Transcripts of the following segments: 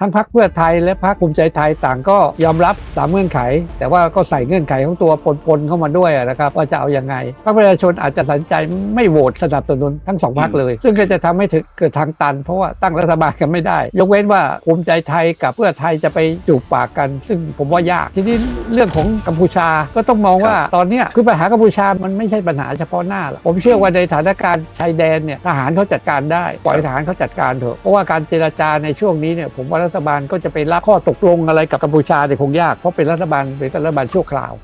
ทั้งพรรคเพื่อไทยและพรรคภูมิใจไทยต่างก็ยอมรับตามเงื่อนไข แต่ว่าก็ใส่เงื่อนไขของตัวปนๆเข้ามาด้วยนะครับว่าจะเอายังไงพรรคประชาชนอาจจะตัดสินใจไม่โหวตสนับสนุนทั้งสองพรรคเลย ซึ่งก็จะทำให้ถึงเกิดทางตัน เพราะว่าตั้งรัฐบาลกันไม่ได้ ยกเว้นว่าภูมิใจไทยกับเพื่อไทยจะไปจูบปากกัน ซึ่งผมว่ายากทีนี้เรื่องของกัมพูชาก็ต้องมองว่าตอนเนี้ยคือปัญหากัมพูชามันไม่ใช่ปัญหาเฉพาะหน้าหรอกผมเชื่อว่าในสถานการณ์ชายแดนเนี่ยทหารเขาจัดการได้ปล่อยทหารเขาจัดการเถอะเพราะว่าการเจรจาในช่วงนี้เนี่ยผมว่ารัฐบาลก็จะไปรับข้อตกลงอะไรกับกัมพูชาเนี่ยคงยาก เพราะเป็นรัฐบาลเป็นรัฐบาลชั่วคราว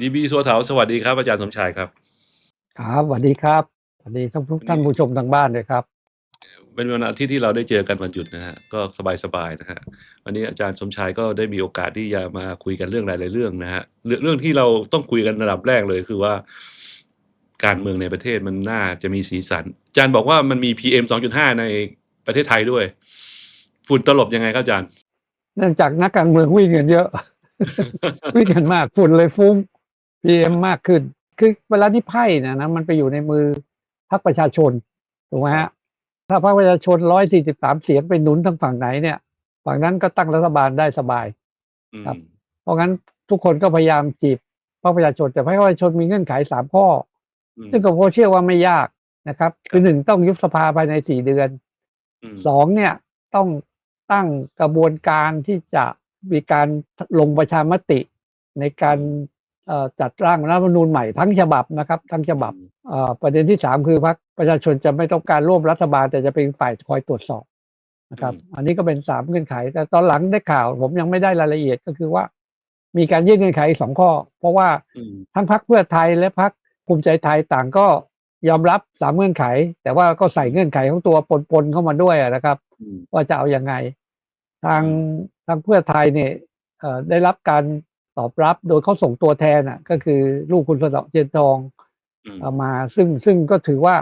ดีบีสัวเถาสวัสดีครับอาจารย์สมชายครับ ครับสวัสดีครับสวัสดีท่านผู้ท่านผู้ชมทางบ้านด้วยครับ เป็นวันอาทิตย์ที่เราได้เจอกันวันหยุดนะฮะก็สบายๆนะฮะวันนี้อาจารย์สมชายก็ได้มีโอกาสที่จะมาคุยกันเรื่องหลายๆเรื่องนะฮะเรื่องที่เราต้องคุยกันระดับแรกเลยคือว่า การเมืองในประเทศมันน่าจะมีสีสัน อาจารย์บอกว่ามันมี PM 2.5 ในประเทศไทยด้วย ฝุ่นตลบยังไงครับอาจารย์เนื่องจากนักการเมืองวิ่งกันเยอะ วิ่งกันมากฝุ่นเลยฟุ้ง PM มากขึ้น คือเวลาที่ไพ่เนะนะมันไปอยู่ในมือพรรคประชาชนถูกไหมฮะ ถ้าพรรคประชาชนร้อยสี่สิบสามเสียงไปหนุนทางฝั่งไหนเนี่ย ฝั่งนั้นก็ตั้งรัฐบาลได้สบายอืมครับ เพราะงั้นทุกคนก็พยายามจีบพรรคประชาชนแต่พรรคประชาชนมีเงื่อนไขสามข้ออืมซึ่งผมก็เชื่อว่าไม่ยากนะครับ คือหนึ่งต้องยุบสภาภายในสี่เดือนมสองเนี่ยต้องตั้งกระบวนการที่จะมีการลงประชามติในการเอ่อ จัดร่างรัฐธรรมนูญใหม่ทั้งฉบับนะครับทั้งฉบับเอ่อประเด็นที่สามคือพรรคประชาชนจะไม่ต้องการร่วมรัฐบาลแต่จะเป็นฝ่ายคอยตรวจสอบนะครับ อันนี้ก็เป็นสามเงื่อนไข แต่ตอนหลังได้ข่าว ผมยังไม่ได้รายละเอียดก็คือว่า มีการยื่นเงื่อนไขอีกสองข้อ เพราะว่าอืมทั้งพรรคเพื่อไทยและพรรคภูมิใจไทยต่างก็ยอมรับสามเงื่อนไข แต่ว่าก็ใส่เงื่อนไขของตัวปนๆเข้ามาด้วยอะนะครับอืมว่าจะเอาอยัางไง ทางทางเพื่อไทยเนี่ยเอ่อได้รับการ ตอบรับโดยเขาส่งตัวแทนอะ ก็คือลูกคุณสนอเทียนทองอืมเอามาซึ่งซึ่งก็ถือว่า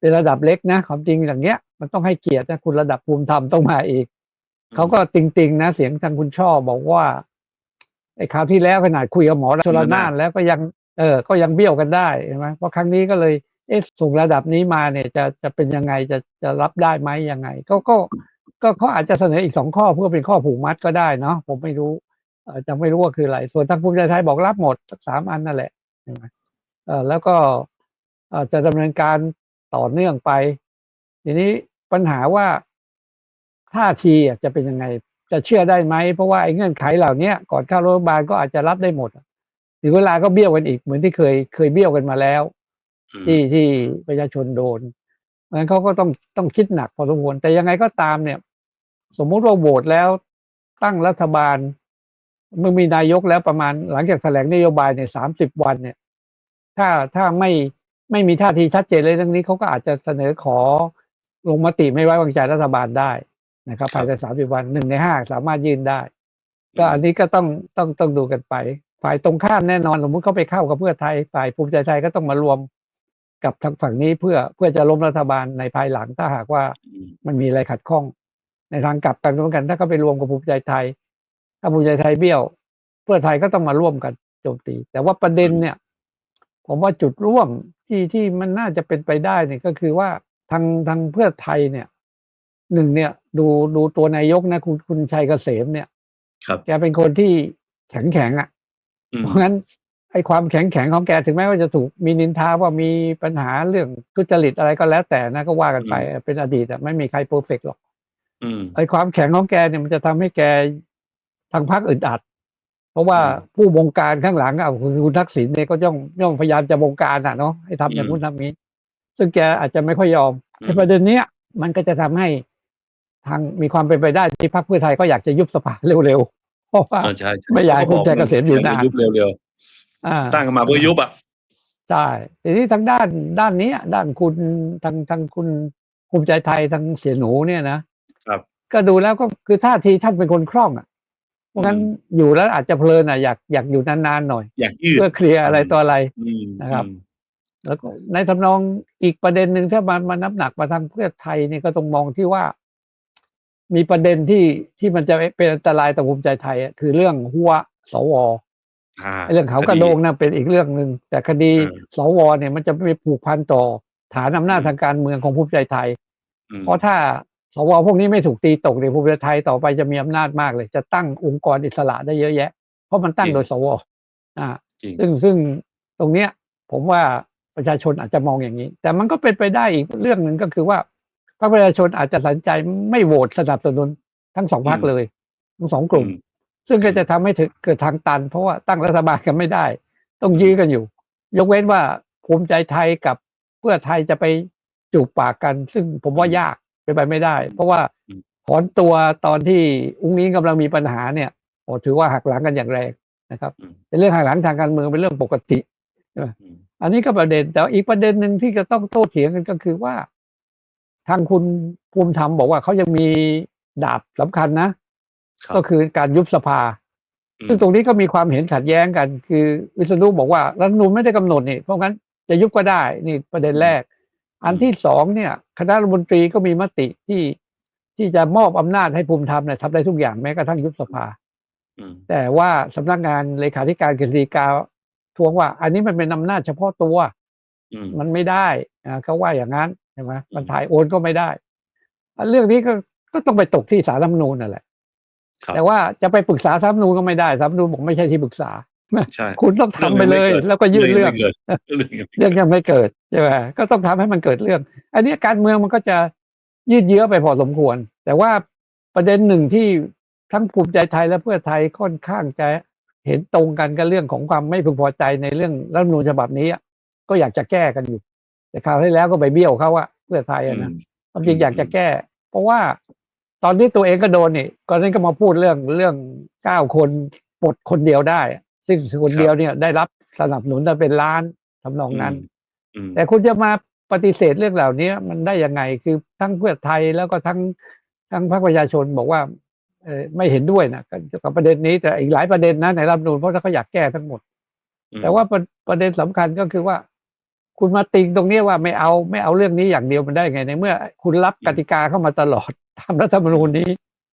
เป็นระดับเล็กนะความจริงอย่างเงี้ย มันต้องให้เกียรตินะคุณระดับภูมิธรรมต้องมาอีกเขาก็ติงติงๆนะเสียงทางคุณช่อบอกว่าไอ้คราวที่แล้วขนาดคุยกับหมอชลนานแล้วก็ยังเออ ก็ยังเบี้ยวกันได้ใช่ไหมเพราะครั้งนี้ก็เลยเอ๊ะส่งระดับนี้มาเนี่ย จะจะเป็นยังไงจะจะรับได้ไหมยังไง ก็ก็ก็เขาอาจจะเสนออีกสองข้อเพื่อเป็นข้อผูกมัดก็ได้เนาะผมไม่รู้เออ จะไม่รู้ว่าคืออะไร ส่วนทางภูมิใจไทยบอกรับหมดสักสามอันนั่นแหละใช่ไหมเออแล้วก็เอ่อจะดำเนินการต่อเนื่องไป ทีนี้ปัญหาว่าท่าทีอะจะเป็นยังไง จะเชื่อได้ไหม เพราะว่าไอ้เงื่อนไขเหล่านี้ก่อนเข้ารัฐบาลก็อาจจะรับได้หมดอะถึงเวลาก็เบี้ยวกันอีกเหมือนที่เคยเคยเบี้ยวกันมาแล้วอืมที่ที่ประชาชนโดนเพราะฉะนั้นเขาก็ต้องต้องคิดหนักพอสมควรแต่ยังไงก็ตามเนี่ย สมมุติว่าโหวตแล้วตั้งรัฐบาล เมื่อมีนายกแล้วประมาณหลังจากแถลงนโยบายเนี่ยสามสิบวันเนี่ย ถ้าถ้าไม่ไม่มีท่าทีชัดเจนเลยเรื่องนี้เขาก็อาจจะเสนอขอลงมติไม่ไว้วางใจรัฐบาลได้นะครับภายในสามสิบวันหนึ่งในห้าสามารถยื่นได้ ก็อันนี้ก็ต้องต้องต้องดูกันไป ฝ่ายตรงข้ามแน่นอนสมมติเขาไปเข้ากับเพื่อไทยฝ่ายภูมิใจไทยก็ต้องมารวมกับทางฝั่งนี้เพื่อเพื่อจะล้มรัฐบาลในภายหลังถ้าหากว่าอืมมันมีอะไรขัดข้อง ในทางกลับกันเหมือนกันถ้าเขาไปรวมกับภูมิใจไทย ถ้าภูมิใจไทยเบี้ยว เพื่อไทยก็ต้องมาร่วมกันโจมตี แต่ว่าประเด็นเนี่ย ผมว่าจุดร่วมที่ที่มันน่าจะเป็นไปได้เนี่ยก็คือว่าทางทางเพื่อไทยเนี่ยหนึ่งเนี่ย ดูดูตัวนายกนะคุณคุณชัยเกษมเนี่ย ครับแกเป็นคนที่แข็งแข็งอะอืมเพราะงั้นไอ้ความแข็งแข็งของแกถึงแม้ว่าจะถูกมีนินทาว่ามีปัญหาเรื่องทุจริตอะไรก็แล้วแต่นะก็ว่ากันไป เป็นอดีตอะไม่มีใครเพอร์เฟกหรอกอืมไอ้ความแข็งของแกเนี่ยมันจะทำให้แก ทางพรรคอึดอัด เพราะว่าอืมผู้บงการข้างหลังอะคือคุณทักษิณเนี่ยก็ย่อมย่อมพยายามจะบงการอะเนาะให้ทำอย่างอืมนู้นทำนี้ ซึ่งแกอาจจะไม่ค่อยยอมอืมไอ้ประเด็นเนี้ย มันก็จะทำให้ทางมีความเป็นไปได้ที่พรรคเพื่อไทยก็อยากจะยุบสภาเร็วๆเพราะว่าอ่าใช่ใช่ไม่อยากให้คุณชัยเกษมอยู่นานยุบเร็วอ่าๆตั้งกันมาเพื่อยุบอะใช่ทีนี้ทางด้านด้านนี้อะด้านคุณทางทางคุณภูมิใจไทยทางเสียหนูเนี่ยนะครับ ก็ดูแล้วก็คือท่าทีท่านเป็นคนคล่องอะ เพราะงั้นอืมอยู่แล้วอาจจะเพลินอะอยากอยากอยู่นานๆหน่อย อยากยืดเพื่อเคลียร์อะไรต่ออะไรอืมนะครับอืมแล้วก็ในทำนองอีกประเด็นหนึ่งถ้ามันมานับหนักมาทางเพื่อไทยเนี่ยก็ต้องมองที่ว่า มีประเด็นที่ที่มันจะเป็นอันตรายต่อภูมิใจไทยอะคือเรื่องหัวสวอ่าไอ้เรื่องเขากระโดงนะเป็นอีกเรื่องหนึ่งแต่คดีเออสวเนี่ยมันจะไปผูกพันต่อฐานอำนาจอืมทางการเมืองของภูมิใจไทยอืมเพราะถ้า สวพวกนี้ไม่ถูกตีตกในยภูมิใจไทยต่อไปจะมีอำนาจมากเลย จะตั้งองค์กรอิสระได้เยอะแยะ เพราะมันตั้งโดยสวอ่าจริงซึ่งซึ่งตรงเนี้ย ผมว่าประชาชนอาจจะมองอย่างนี้ แต่มันก็เป็นไปได้อีกเรื่องหนึ่งก็คือว่าพรรคประชาชนอาจจะตัดสินใจไม่โหวตสนับสนุนทั้งสองพรรคอืมเลย ทั้งสองกลุ่มอืมซึ่งก็จะทำให้ถึงเกิดทางตัน เพราะว่าตั้งรัฐบาลกันไม่ได้ ต้องยื้อกันอยู่ ยกเว้นว่าภูมิใจไทยกับเพื่อไทยจะไปจูบปากกัน ซึ่งผมว่ายาก เป็นไปไม่ได้ เพราะว่าอืมถอนตัวตอนที่อุ้งนี้กำลังมีปัญหาเนี่ยโอ้ถือว่าหักหลังกันอย่างแรงนะครับอืมเป็นเรื่องหักหลังทางการเมืองเป็นเรื่องปกติอืมอันนี้ก็ประเด็นแต่อีกประเด็นหนึ่งที่จะต้องโต้เถียงกันก็คือว่า ทางคุณภูมิธรรมบอกว่าเขายังมีดาบสำคัญนะครับก็คือการยุบสภาอืมซึ่งตรงนี้ก็มีความเห็นขัดแย้งกัน คือวิษณุบอกว่ารัฐธรรมนูลไม่ได้กำหนดนี่เพราะงั้นจะยุบก็ได้นี่ประเด็นแรก อันที่สองเนี่ยคณะรัฐมนตรีก็มีมติที่ที่จะมอบอำนาจให้ภูมิธรรมเนี่ยทำได้ทุกอย่างแม้กระทั่งยุบสภาอืมแต่ว่าสำนักงานเลขาธิการกฤษฎีกาทวงว่า อันนี้มันเป็นอำนาจเฉพาะตัวอืมมันไม่ได้นะเขาว่าอย่างนั้นใช่ไหมมันถ่ายโอนก็ไม่ได้อันเรื่องนี้ก็ก็ต้องไปตกที่สารรัฐธรรมนูญนั่นแหละครับแต่ว่าจะไปปรึกษาสารรัฐธรรมนูญก็ไม่ได้สารรัฐธรรมนูญบอกไม่ใช่ที่ปรึกษาใช่ คุณต้องทำไปเลย แล้วก็ยื่นเรื่องไม่กิดเรื่องยังไม่เรื่องยังไม่เกิดใช่ไหมก็ต้องทำให้มันเกิดเรื่อง อันนี้การเมืองมันก็จะยืดเยื้อไปพอสมควร แต่ว่าประเด็นหนึ่งที่ทั้งภูมิใจไทยและเพื่อไทยค่อนข้างจะเห็นตรงกันกับเรื่องของความไม่พึงพอใจในเรื่องรัฐธรรมนูญฉบับนี้อะก็อยากจะแก้กันอยู่ แต่คราวที่แล้วก็ไปเบี้ยวเขาว่าเพื่อไทยอะนะความจริงอยากจะแก้ เพราะว่าตอนนี้ตัวเองก็โดนนี่ก่อนนั้นก็มาพูดเรื่องเรื่องเก้าคนปลดคนเดียวได้ ซึ่งคนเดียวเนี่ยได้รับสนับสนุนได้เป็นล้านทำนองนั้นอืมแต่คุณจะมาปฏิเสธเรื่องเหล่านี้มันได้ยังไงคือทั้งเพื่อไทยแล้วก็ทั้งทั้งพรรคประชาชนบอกว่าเออไม่เห็นด้วยนะกับประเด็นนี้แต่อีกหลายประเด็นนะในรัฐธรรมนูญเพราะถ้าเขาอยากแก้ทั้งหมดอืมแต่ว่าประประเด็นสำคัญก็คือว่า คุณมาติงตรงเนี้ยว่าไม่เอาไม่เอาเรื่องนี้อย่างเดียวมันได้ไงในเมื่อ คุณรับกติกาเข้ามาตลอดทำรัฐธรรมนูญนี้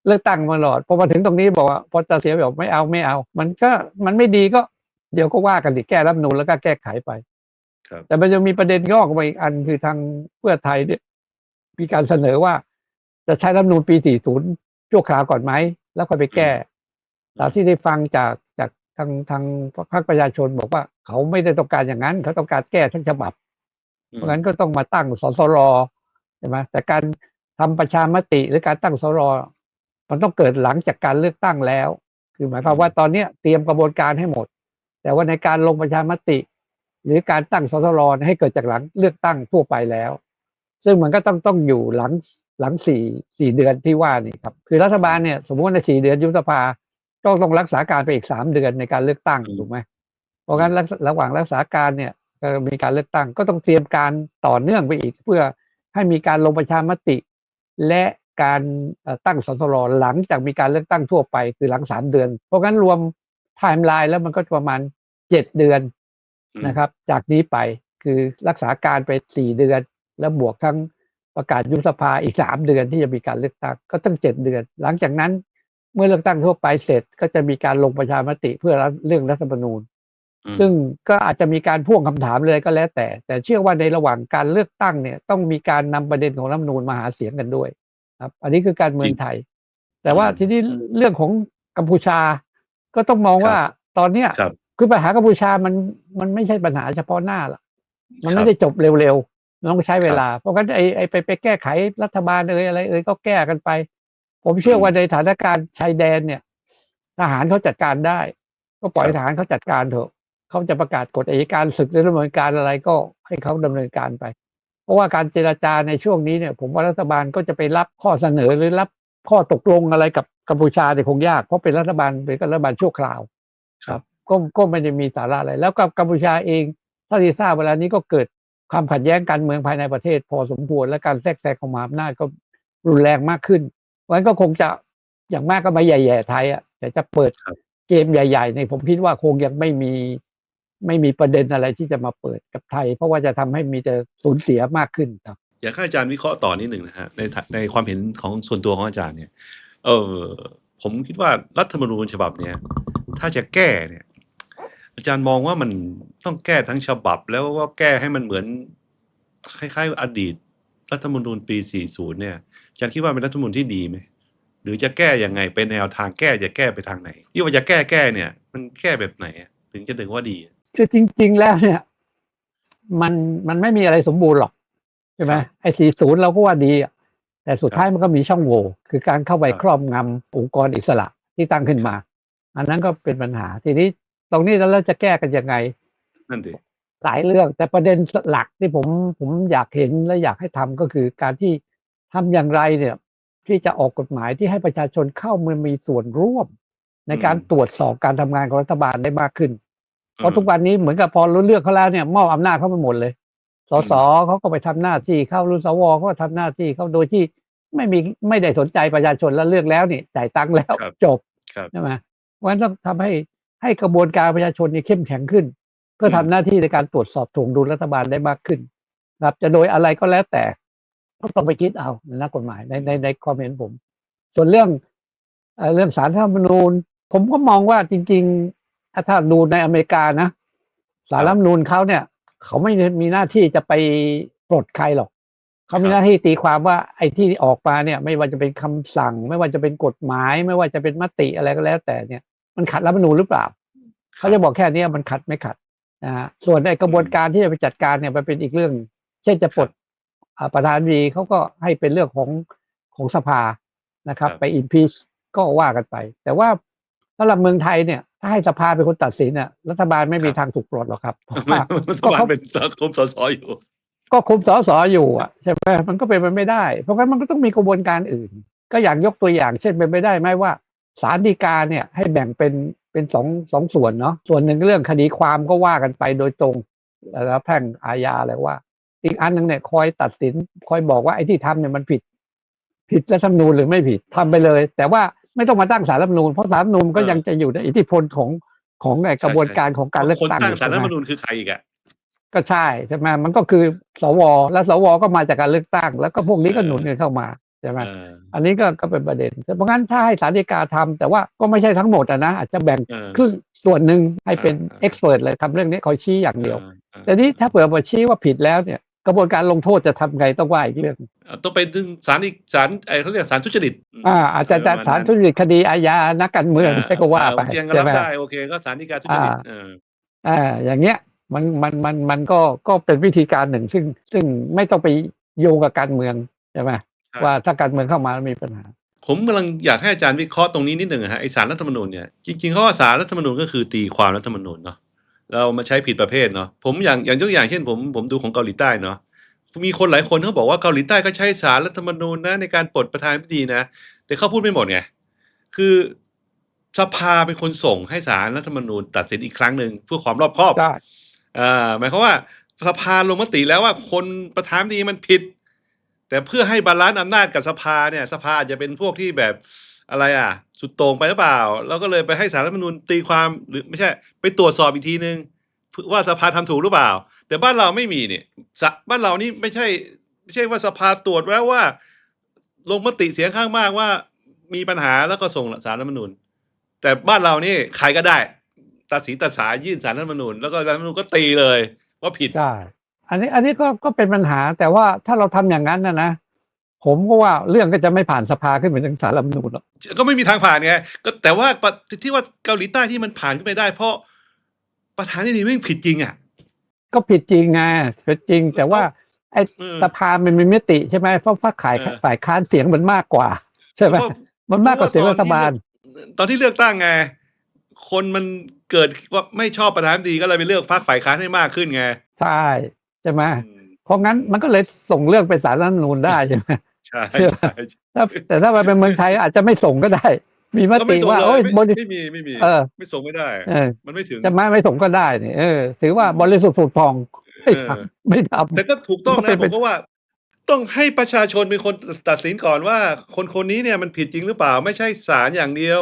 เลือกตั้งมาตลอดพอมาถึงตรงนี้บอกว่าพอจะเสียบอกไม่เอาไม่เอา มันก็มันไม่ดีก็เดี๋ยวก็ว่ากันดิแก้รัฐธรรมนูญแล้วก็แก้ไขไปครับแต่มันยังมีประเด็นงอกมาอีกอันคือทางเพื่อไทยเนี่ยมีการเสนอว่า จะใช้รัฐธรรมนูญปี 40ชั่วคราวก่อนไหม แล้วค่อยไปแก้ตามที่ได้ฟังจากจากทางทางพรรคประชาชนบอกว่า เขาไม่ได้ต้องการอย่างนั้น เขาต้องการแก้ทั้งฉบับ เพราะงั้นก็ต้องมาตั้งสสรใช่ไหมแต่การทำประชามติหรือการตั้งสสร มันต้องเกิดหลังจากการเลือกตั้งแล้ว คือหมายความว่าตอนเนี้ยเตรียมกระบวนการให้หมด แต่ว่าในการลงประชามติ หรือการตั้งสสรให้เกิดจากหลังเลือกตั้งทั่วไปแล้ว ซึ่งมันก็ต้องต้องอยู่หลังหลังสี่สี่เดือนที่ว่านี่ครับคือรัฐบาลเนี่ยสมมติว่าในสี่เดือนยุบสภาก็ต้องรักษาการไปอีกสามเดือนในการเลือกตั้งอืมถูกไหมเพราะงั้นระระหว่างรักษาการเนี่ยก็มีการเลือกตั้งก็ต้องเตรียมการต่อเนื่องไปอีก เพื่อให้มีการลงประชามติ และ การเอ่อตั้งสสรหลังจากมีการเลือกตั้งทั่วไปคือหลังสามเดือน เพราะงั้นรวมไทม์ไลน์แล้วมันก็ประมาณเจ็ดเดือนอืมนะครับ จากนี้ไปคือรักษาการไปสี่เดือน แล้วบวกทั้งประกาศยุบสภาอีกสามเดือนที่จะมีการเลือกตั้งก็ตั้งเจ็ดเดือน หลังจากนั้นเมื่อเลือกตั้งทั่วไปเสร็จ ก็จะมีการลงประชามติเพื่อรับเรื่องรัฐธรรมนูญอืมซึ่งก็อาจจะมีการพ่วงคำถามเลยก็แล้วแต่ แต่เชื่อว่าในระหว่างการเลือกตั้งเนี่ยต้องมีการนำประเด็นของรัฐธรรมนูญมาหาเสียงกันด้วย ครับ อันนี้คือการเมืองไทย แต่ว่าอืมทีนี้เรื่องของกัมพูชา ก็ต้องมองว่าตอนเนี้ยครับคือปัญหากัมพูชามันมันไม่ใช่ปัญหาเฉพาะหน้าละมันครัไม่บได้จบเร็วๆมันต้องใช้เวลา เพราะงั้นไอ้ไอ้ไปไปแก้ไขรัฐบาลเอ่ยอะไรเอ่ยก็แก้กันไป ผมเชื่อว่าในสถานการณ์ชายแดนเนี่ย ทหารเขาจัดการได้ ก็ปล่อยครับทหารเขาจัดการเถอะเขาจะประกาศกฎอัยการศึกหรือดำเนินการอะไรก็ให้เขาดำเนินการไปเพ ราะว่าการเจราจาในช่วงนี้เนี่ย ผมว่ารัฐบาลก็จะไปรับข้อเสนอหรือรับข้อตกลงอะไรกับกัมพูชาเนี่ยคงยากเพราะเป็นรัฐบาลเป็นรัฐบาลชั่วคราวครับก็ก็ไม่ได้มีสาระอะไร แล้วกับกัมพูชาเองเท่าที่ทราบเวลานี้ก็เกิดความขัดแย้งการเมืองภายในประเทศ พอสมควรและการแทรกแซงของมหาอำนาจก็รุนแรงมากขึ้นเพราะฉะนั้นก็คงจะอย่างมากก็มาแย่ๆไทยอะแต่จะเปิดครับเกมใหญ่ๆเนี่ยผมคิดว่าคงยังไม่มี ไม่มีประเด็นอะไรที่จะมาเปิดกับไทย เพราะว่าจะทำให้มีแต่สูญเสียมากขึ้นครับ อยากให้อาจารย์วิเคราะห์ต่อนิดหนึ่งนะฮะในในความเห็นของส่วนตัวของอาจารย์เนี่ย เออผมคิดว่ารัฐธรรมนูญฉบับเนี้ยถ้าจะแก้เนี่ย อาจารย์มองว่ามันต้องแก้ทั้งฉบับ แล้วก็แก้ให้มันเหมือนคล้ายๆ อดีตรัฐธรรมนูญปี 40 เนี่ยอาจารย์คิดว่าเป็นรัฐธรรมนูญที่ดีไหมหรือจะแก้ยังไงเป็นแนวทางแก้จะแก้ไปทางไหนที่ว่าจะแก้แก้เนี่ย มันแก้แบบไหน ถึงจะถึงว่าดี คือจริง ๆ แล้วเนี่ย มันมันไม่มีอะไรสมบูรณ์หรอกใช่ไหมครับไอ้สี่ศูนย์เราก็ว่าดีอะแต่สุดท้ายมันก็มีช่องโหว่คือการเข้าไปครับครอบงำองค์กรอิสระที่ตั้งขึ้นมา อันนั้นก็เป็นปัญหา ทีนี้ตรงนี้แล้วเราจะแก้กันยังไงนั่นสิหลายเรื่องแต่ประเด็นหลักที่ผมผมอยากเห็นและอยากให้ทำก็คือการที่ทำอย่างไรเนี่ย ที่จะออกกฎหมายที่ให้ประชาชนเข้ามามีส่วนร่วม ในการตรวจสอบการทำงานของรัฐบาลได้มากขึ้น เพราะทุกวันนี้เหมือนกับพอรู้เลือกเขาแล้วเนี่ยมอบอำนาจเข้าไปหมดเลย สสเขาก็ไปทำหน้าที่เข้ารุ่นสวเขาก็ทำหน้าที่เขาโดยที่ไม่มีไม่ได้สนใจประชาชนแล้วเลือกแล้วนี่จ่ายตังค์แล้วครับจบครับใช่ไหมเพราะฉะนั้นต้องทำให้ให้กระบวนการประชาชนนี่เข้มแข็งขึ้น เพื่อทำหน้าที่ในการตรวจสอบถ่วงดุลรัฐบาลได้มากขึ้น ครับ จะโดยอะไรก็แล้วแต่ก็ต้องไปคิดเอาในนักกฎหมายในในในความเห็นผม ส่วนเรื่องเอ่อเรื่องสารรัฐธรรมนูญ ผมก็มองว่าจริง ๆ ถ้าถ้าดูในอเมริกานะสารรัฐธรรมนูญเขาเนี่ย เขาไม่ได้มีหน้าที่จะไปปลดใครหรอกเขามีหน้าที่ตีความว่าไอ้ที่ออกมาเนี่ย ไม่ว่าจะเป็นคำสั่ง ไม่ว่าจะเป็นกฎหมาย ไม่ว่าจะเป็นมติอะไรก็แล้ว แต่เนี่ย มันขัดรัฐธรรมนูญหรือเปล่าเขาจะบอกแค่เนี้ยมันขัดไม่ขัดนะฮะส่วนในกระบวนการที่จะไปจัดการเนี่ยมันเป็นอีกเรื่อง เช่นจะปลดอ่าประธานดีเขาก็ให้เป็นเรื่องของของสภานะครับครับไปอิมพีชก็ว่ากันไป แต่ว่าสำหรับเมืองไทยเนี่ย ถ้าให้สภาเป็นคนตัดสินน่ะรัฐบาลไม่มีทางถูกปลดหรอกครับเพราะไม่ว่ารัฐบาลเป็นสังคมสสอยู่ ก็คุมสสอยู่อะใช่ไหมมันก็เป็นไปไม่ได้ เพราะงั้นมันก็ต้องมีกระบวนการอื่น ก็อย่างยกตัวอย่าง เช่นเป็นไปได้ไหมว่าศาลฎีกาเนี่ยให้แบ่งเป็นเป็นสองสองส่วนเนาะส่วนหนึ่งเรื่องคดีความก็ว่ากันไปโดยตรงแล้วแพ่งอาญาอะไรว่า อีกอันหนึ่งเนี่ยคอยตัดสินคอยบอกว่าไอ้ที่ทำเนี่ยมันผิด ผิดรัฐธรรมนูญหรือไม่ผิดทำไปเลย แต่ว่า ไม่ต้องมาตั้งสารรัฐธรรมนูญเพราะสารรัฐธรรมนูญก็เออยังจะอยู่ในอิทธิพลของของไอ้กระบวนการของการเลือกคนตั้งตั้งสารรัฐธรรมใช่ไหมนูญคือใครอีกอะก็ใช่ใช่ไหมมันก็คือสวแล้วสวก็มาจากการเลือกตั้ง แล้วก็พวกนี้ก็หนุนกันเข้ามาใช่ไหมเอออันนี้ก็ก็เป็นประเด็นเพราะงั้นถ้าให้สารดีกาทำแต่ว่าก็ไม่ใช่ทั้งหมดอะนะอาจจะแบ่งเออครึ่งส่วนหนึ่งให้เป็นอ่าเอ็กซ์เพรสเลยทำเรื่องนี้คอยชี้อย่างเดียวออเออแต่นี้ถ้าเผื่อมาชี้ว่าผิดแล้วเนี่ย กระบวนการลงโทษจะทำไงต้องว่าอีกเรื่องต้องไปถึงศาลอีกศาลไอ้เขาเรียกศาลทุจริตอ่าอาจจะจะศาลทุจริตคดีอาญานักการเมืองให้ก็ว่าไปยังใช่รับไหมได้โอเคก็ศาลฎีกาทุจริตอ่าเอออ่าอย่างเงี้ยมันมันมันมันก็ก็เป็นวิธีการหนึ่ง ซึ่งซึ่งไม่ต้องไปโยงกับการเมืองใช่ไหมใช่ว่าถ้าการเมืองเข้ามาแล้วมีปัญหา ผมกำลังอยากให้อาจารย์วิเคราะห์ตรงนี้นิดหนึ่งอะฮะไอสารรัฐธรรมนูญเนี่ยจริงๆเขาว่าสารรัฐธรรมนูญก็คือตีความรัฐธรรมนูญเนาะ เรามาใช้ผิดประเภทเนาะผมอย่างอย่างยกอย่างเช่นผมผมดูของเกาหลีใต้เนาะมีคนหลายคนเขาบอกว่าเกาหลีใต้ก็ใช้สารรัฐธรรมนูญนะในการปลดประธานาธิบดีนะ แต่เขาพูดไม่หมดไงคือสภาเป็นคนส่งให้สารรัฐธรรมนูญตัดสินอีกครั้งหนึ่งเพื่อความรอบคอบได้อ่าหมายความว่าสภาลงมติแล้วว่าคนประธานดีมันผิด แต่เพื่อให้บาลานซ์อำนาจกับสภาเนี่ย สภาอาจจะเป็นพวกที่แบบ อะไรอะ สุดโต่งไปหรือเปล่าแล้วก็เลยไปให้สารรัฐธรรมนูญตีความหรือไม่ใช่ ไปตรวจสอบอีกทีนึงว่าสภาทำถูกหรือเปล่า แต่บ้านเราไม่มีเนี่ยบ้านเรานี่ไม่ใช่ไม่ใช่ว่าสภาตรวจแล้วว่า ลงมติเสียงข้างมากว่ามีปัญหาแล้วก็ส่งสารรัฐมนูญ แต่บ้านเรานี่ใครก็ได้ตัดสินตัดสายื่นสารรัฐมนูญ แล้วก็รัฐมนูญก็ตีเลยว่าผิดได้อันนี้อันนี้ก็ก็เป็นปัญหาแต่ว่าถ้าเราทำอย่างนั้นนะนะ ผมก็ว่าเรื่องก็จะไม่ผ่านสภาขึ้นไปถึงสารรัฐธรรมนูญหรอก ก็ไม่มีทางผ่านไงก็แต่ว่าปะที่ว่าเกาหลีใต้ที่มันผ่านขึ้นไปได้ เพราะประธานาธิบดีไม่ผิดจริงอะ ก็ผิดจริงไงผิดจริง แต่ว่าไอ้เออ สภามันมีมิติใช่ไหมเพราะฝ่ายขายเออฝ่ายค้านเสียงมันมากกว่า ใช่ไหมเพราะ มันมากกว่าเสียงรัฐบาล ตอนที่เลือกตั้งไง คนมันเกิดว่าไม่ชอบประธานาธิบดีก็เลยไปเลือกพรรคฝ่ายค้านให้มากขึ้นไงใช่ใช่ไหมอืม เพราะงั้นมันก็เลยส่งเรื่องไปสารรัฐธรรมนูญได้ใช่ไหม ใช่เชื่อใช่ถ้าแต่ถ้ามันเป็นเมืองไทยอาจจะไม่ส่งก็ได้ มีมก็ไม่ติส่งว่าเลโอ้ยยไม่บริไม่มีไม่มี เออ ไม่ส่งไม่ได้เออมันไม่ถึงจะมาไม่ส่งก็ได้เนี่ยเออ ถือว่าบริสุทธิ์ผุดพองไม่เออทำไม่ทำแต่ก็ถูกต้องมันก็นะเป็ผนมก็ว่า ต้องให้ประชาชนเป็นคนตัดสินก่อนว่า คนคนนี้เนี่ยมันผิดจริงหรือเปล่า ไม่ใช่ศาลอย่างเดียว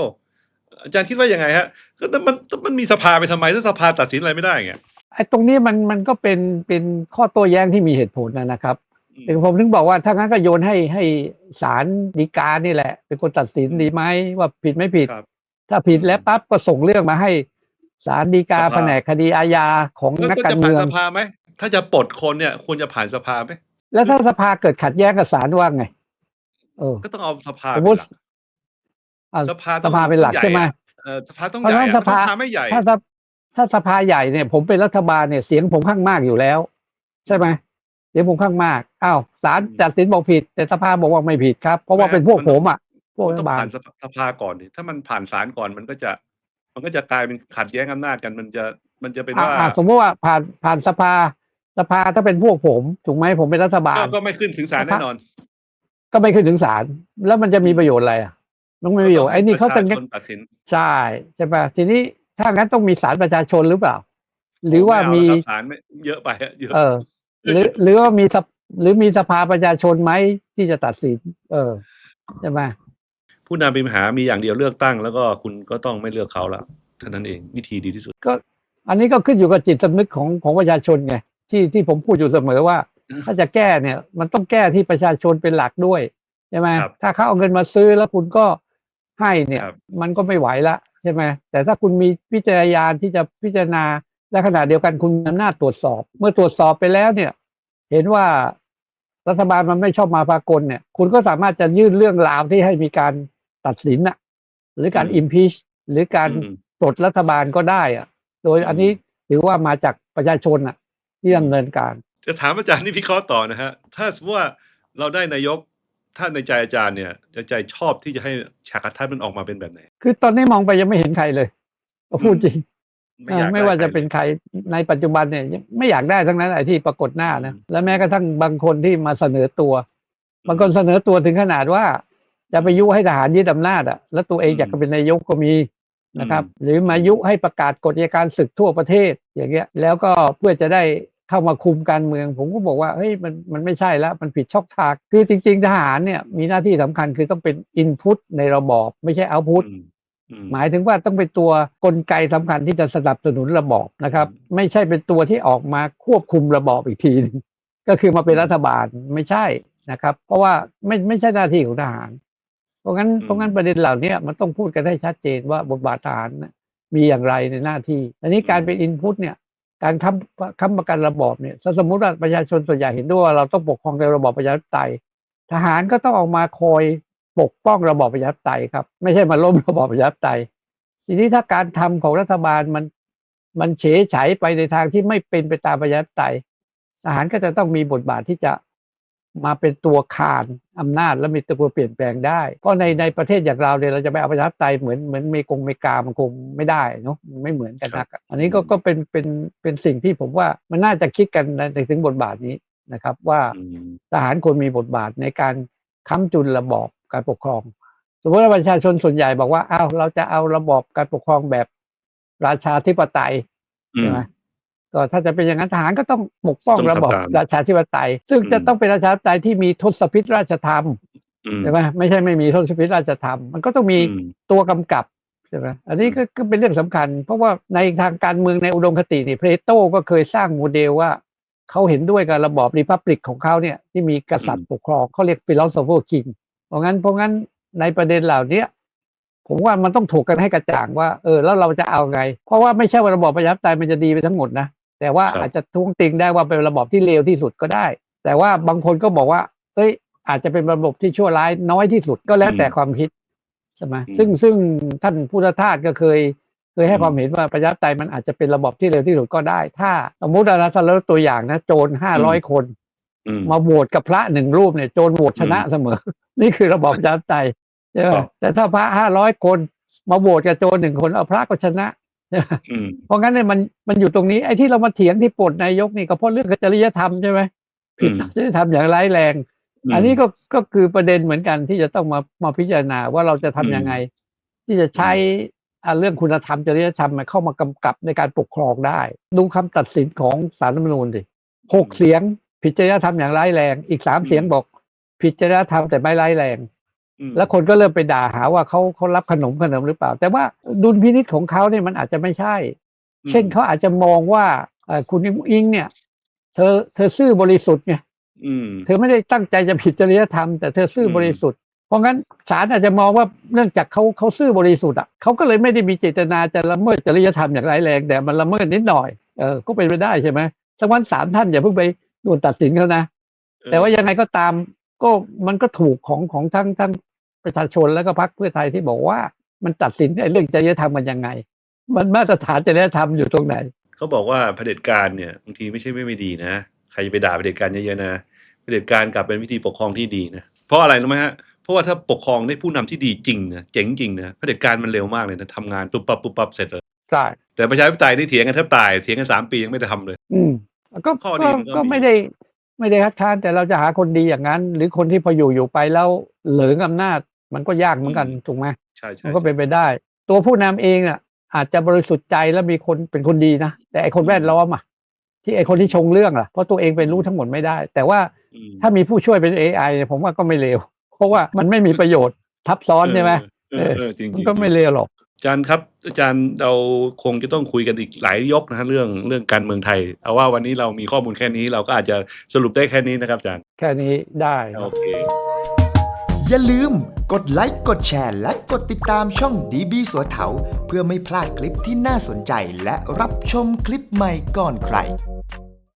อาจารย์คิดว่ายังไงฮะก็มันมันมีสภาไปทำไมถ้าสภาตัดสินอะไรไม่ได้ไงไอ้ตรงนี้มันมันก็เป็นเป็นข้อโต้แย้งที่มีเหตุผลนะนะครับอืมถึง ผมถึงบอกว่าถ้างั้นก็โยนให้ให้ศาลฎีกานี่แหละ เป็นคนตัดสินอืมดีไหมว่าผิดไม่ผิดครับถ้าผิดแล้วปั๊บก็ส่งเรื่องมาให้ศาลฎีกาสภาแผนกคดีอาญาของแล้วนักก็การจะผ่านเมืองสภาไหมถ้าจะปลดคนเนี่ยควรจะผ่านสภาไหมแล้วถ้าสภาเกิดขัดแย้งกับศาลว่าไงเออก็ต้องเอาสภาสมเป็นมุติหลักอะสภาสต้องภาเป็นหลักต้องใช่ไหมญ่อะเออสภาต้องเพราะใหญ่ฉะนั้นอะสภาสภาไม่ใหญ่ถ้าถ้าถ้าสภาใหญ่เนี่ย ผมเป็นรัฐบาลเนี่ยเสียงผมข้างมากอยู่แล้ว ใช่ไหม เสียงผมข้างมากอ้าวศาลตัดสินบอกผิด แต่สภาบอกว่าไม่ผิดครับ เพราะว่าเป็นพวกผมอะพวกมันรัต้ฐองบาลผ่านสภาสภาก่อนดิถ้ามันผ่านศาลก่อนมันก็จะ มันก็จะกลายเป็นขัดแย้งอำนาจกัน มันจะมันจะเป็นอะว่าอะสมมติว่าผ่านผ่านสภาสภาถ้าเป็นพวกผมถูกไหมผมเป็นรัฐบาก็ลก็ไม่ขึ้นถึงศาลแน่นอน ก็ไม่ขึ้นถึงศาลแล้วมันจะมีประโยชน์อะไรอะมันไม่มีประโยชน์ไอ้นี่เขาต้จะองให้ประชาชนตัดสินใช่ใช่ปะทีนี้ถ้างั้นต้องมีศาลประชาชนหรือเปล่า หรือว่าไเมีแล้วครับศาลไม่เยอะไปอะเยอะ เออ หรือหรือว่ามีสภหรือมีสภาประชาชนไหมที่จะตัดสิน เออใช่ไหมผู้นำมีปัญหามีอย่างเดียวเลือกตั้ง แล้วก็คุณก็ต้องไม่เลือกเขาละเท่านั้นเองวิธีดีที่สุด ก็ อันนี้ก็ขึ้นอยู่กับจิตสำนึกของของประชาชนไงที่ที่ผมพูดอยู่เสมอว่า ถ้าจะแก้เนี่ย มันต้องแก้ที่ประชาชนเป็นหลักด้วยใช่ไหมครับถ้าเขาเอาเงินมาซื้อแล้วคุณก็ให้เนี่ยครับมันก็ไม่ไหวละใช่ไหมแต่ถ้าคุณมีพิจารณาที่จะพิจารณา และขณะเดียวกันคุณมีอำนาจตรวจสอบ เมื่อตรวจสอบไปแล้วเนี่ย เห็นว่ารัฐบาลมันไม่ชอบมาพากลเนี่ย คุณก็สามารถจะยื่นเรื่องราวที่ให้มีการตัดสินน่ะหรือการอืม impeach หรือการอืมปลดรัฐบาลก็ได้อะโดยอันนี้ถือว่ามาจากประชาชนน่ะที่ดำเนินการ จะถามอาจารย์นี่พิเคราะห์ต่อนะฮะ ถ้าสมมติว่าเราได้นายกถ้าในใจอาจารย์เนี่ยจะใจชอบที่จะให้ฉากทัศน์มันออกมาเป็นแบบไหน คือตอนนี้มองไปยังไม่เห็นใครเลยก็พูดจริง ไม่อยากเออไม่ด้ว่าจะใครเป็นใครในปัจจุบันเนี่ยยังไม่อยากได้ทั้งนั้นไอ้ที่ปรากฏหน้านะอืมและแม้กระทั่งบางคนที่มาเสนอตัวอืมบางคนเสนอตัวถึงขนาดว่า จะไปยุให้ทหารยึดอำนาจอะแล้วตัวเองอืมอยากจะเป็นนายกก็มีนะครับอืมหรือมายุให้ประกาศกฎอัยการศึกทั่วประเทศอย่างเงี้ย แล้วก็เพื่อจะได้เข้ามาคุมการเมือง ผมก็บอกว่าเฮ้ยมันมันไม่ใช่แล้วมันผิดช่องทางคือจริง ๆ ทหารเนี่ยมีหน้าที่สำคัญคือต้องเป็นอินพุตในระบอบ ไม่ใช่เอาพุตอืมอืม หมายถึงว่าต้องเป็นตัวกลไกสำคัญที่จะสนับสนุนระบอบนะครับ ไม่ใช่เป็นตัวที่ออกมาควบคุมระบอบอีกทีหนึงก็คือมาเป็นรัฐบาลไม่ใช่นะครับ เพราะว่าไม่ไม่ใช่หน้าที่ของทหาร เพราะงั้นอืมเพราะงั้นประเด็นเหล่านี้มันต้องพูดกันให้ชัดเจนว่าบทบาททหารน่ะมีอย่างไรในหน้าที่ อันนี้การเป็นอินพุตเนี่ยการค้ำค้ำประกันระบอบเนี่ยถ้าสมมุติว่าประชาชนส่วนใหญ่เห็นด้วยว่าเราต้องปกครองในระบอบประชาธิปไตยทหารก็ต้องออกมาคอย ปกป้องระบอบประชาธิปไตยครับ ไม่ใช่มาล้มระบอบประชาธิปไตย ทีนี้ถ้าการทำของรัฐบาลมันมันเฉยฉายไปในทางที่ไม่เป็นไปตามประชาธิปไตยทหารก็จะต้องมีบทบาทที่จะมาเป็นตัวคานอำนาจและมีตัวเปลี่ยนแปลงได้ เพราะในในประเทศอย่างเราเนี่ยเราจะไปเอาประชาธิปไตยเหมือนเหมือนเมกงเมกามันคงไม่ได้เนาะมันไม่เหมือนกันนักอะอันนี้ก็ก็เป็นเป็นเป็นสิ่งที่ผมว่ามันน่าจะคิดกันในถึงบทบาทนี้นะครับ ว่าอืมทหารควรมีบทบาทในการค้ำจุนระบอบ การปกครอง สมมติว่าประชาชนส่วนใหญ่บอกว่าอ้าวเราจะเอาระบอบการปกครองแบบราชาธิปไตยอืใช่มไหมก็ถ้าจะเป็นอย่างนั้นทหารก็ต้องปกป้องต้องทำระบอบตามราชาธิปไตย ซึ่งอืมจะต้องเป็นราชาธิปไตยที่มีทศพิธราชธรรมอืมใช่ไหมไม่ใช่ไม่มีทศพิธราชธรรม มันก็ต้องมีอืมตัวกำกับใช่ไหมอันนี้ก็ก็เป็นเรื่องสำคัญ เพราะว่าในทางการเมืองในอุดมคตินี่เพลโตก็เคยสร้างโมเดลว่าเขาเห็นด้วยกับระบอบริพับลิกของเขาเนี่ยที่มีกษัตริย์ปกครองเขาเรียกฟิล o สโฟคิง เพราะงั้นเพราะงั้นในประเด็นเหล่าเนี้ยผมว่ามันต้องถูกกันให้กระจ่างว่า เออ แล้วเราจะเอาไง เพราะว่าไม่ใช่ว่าระบอบประชาธิปไตยมันจะดีไปทั้งหมดนะแต่ว่าครับอาจจะท้วงติงได้ว่าเป็นระบอบที่เลวที่สุดก็ได้ แต่ว่าบางคนก็บอกว่า เอ้ย อาจจะเป็นระบบที่ชั่วร้ายน้อยที่สุดก็แล้วแต่ความคิดใช่ไหมอืมซึ่งซึ่งท่านพุทธทาสก็เคย เคยให้อืมความเห็นว่าประชาธิปไตยมันอาจจะเป็นระบอบที่เร็วที่สุดก็ได้ ถ้าสมมติว่าเราเราตัวอย่างนะ โจรห้าร้อยคนอื มมาโหวตกับพระหนึ่งรูปเนี่ยโจรโหวตชนะเสมอ นี่คือระบอบประชาธิปไตยใช่ไหมครับแต่ถ้าพระห้าร้อยคนมาโหวตกับโจรหนึ่งคนเอาพระก็ชนะอืมเพราะงั้นเนี่ยมันมันอยู่ตรงนี้ไอ้ที่เรามาเถียงที่ปลดนายกนี่ก็เพราะเรื่องจริยธรรมใช่ไหมผิดอืมจริยธรรมอย่างร้ายแรงมอันนี้ก็ก็คือประเด็นเหมือนกันที่จะต้องมามาพิจารณาว่าเราจะทำยังไง ที่จะใช้อ่าเรื่องคุณธรรมจริยธรรมมาเข้ามากำกับในการปกครองได้ ดูคำตัดสินของศาลรัฐธรรมนูญดิหกเสียง ผิดจริยธรรมอย่างร้ายแรง อีกสามเสียงบอก ผิดจริยธรรมแต่ไม่ร้ายแรงอืมแล้วคนก็เริ่มไปด่าหาว่าเขาเขารับขนมขนมหรือเปล่า แต่ว่าดุลพินิษของเขาเนี่ยมันอาจจะไม่ใช่ เช่นเขาอาจจะมองว่าเอ่อคุณอิงอิงเนี่ย เธอเธอซื่อบริสุทธิ์ไงอืมเธอไม่ได้ตั้งใจจะผิดจริยธรรมแต่เธอซื่อมบริสุทธิ์ เพราะงั้นศาลอาจจะมองว่าเนื่องจากเขาเขาซื่อบริสุทธิ์อะเขาก็เลยไม่ได้มีเจตนาจะละเมิดจริยธรรมอย่างร้ายแรง แต่มันละเมิดนิดหน่อยเออก็เป็นไปได้ใช่ไหมสักวันศาลท่านอย่าเพิ่งไป ด่วนตัดสินเขานะ แต่ว่ายังไงก็ตามก็มันก็ถูกของของทั้งทั้งประชาชนแล้วก็พรรคเพื่อไทยที่บอกว่ามันตัดสินไอ้เรื่องจริยธรรมมันยังไง มันมาตรฐานจริยธรรมอยู่ตรงไหน เขาบอกว่าเผด็จการเนี่ยบางทีไม่ใช่ไม่ไม่ดีนะ ใครจะไปด่าเผด็จการเยอะๆนะเผด็จการกลับเป็นวิธีปกครองที่ดีนะ เพราะอะไรรู้ไหมฮะ เพราะว่าถ้าปกครองได้ผู้นำที่ดีจริงนะเจ๋งจริงนะเผด็จการมันเร็วมากเลยนะทำงานปุ๊บปั๊บปุ๊บปั๊บเสร็จเลยใช่แต่ประชาธิปไตยนี่เถียงกันแทบตายเถียงกันสามปียังไม่ได้ทำเลย อืม ก็ข้อดีก็มันก็ก็มี ไม่ได้ไม่ได้คัดค้านแต่เราจะหาคนดีอย่างนั้น หรือคนที่พออยู่อยู่ไปแล้วเหลืองอำนาจ มันก็ยากเหมือนกันถูกไหมใช่ใช่มันก็เป็นไปได้ ตัวผู้นำเองอะ อาจจะบริสุทธิ์ใจแล้วมีคนเป็นคนดีนะแต่ไอคนแวดล้อมอะที่ไอคนที่ชงเรื่องอะเพราะตัวเองเป็นรู้ทั้งหมดไม่ได้ แต่ว่าอืมถ้ามีผู้ช่วยเป็น AI เนี่ยผมว่าก็ไม่เลวเพราะว่ามันไม่มีประโยชน์ทับซ้อนใช่ไหม เออเออจริงๆมันก็ไม่เลวหรอก อาจารย์ครับ อาจารย์เราคงจะต้องคุยกันอีกหลายยกนะฮะเรื่องเรื่องการเมืองไทย เอาว่าวันนี้เรามีข้อมูลแค่นี้เราก็อาจจะสรุปได้แค่นี้นะครับอาจารย์ แค่นี้ได้คโอรับเค อย่าลืมกดไลค์กดแชร์และกดติดตามช่องดีบีสัวเถาเพื่อไม่พลาดคลิปที่น่าสนใจและรับชมคลิปใหม่ก่อนใคร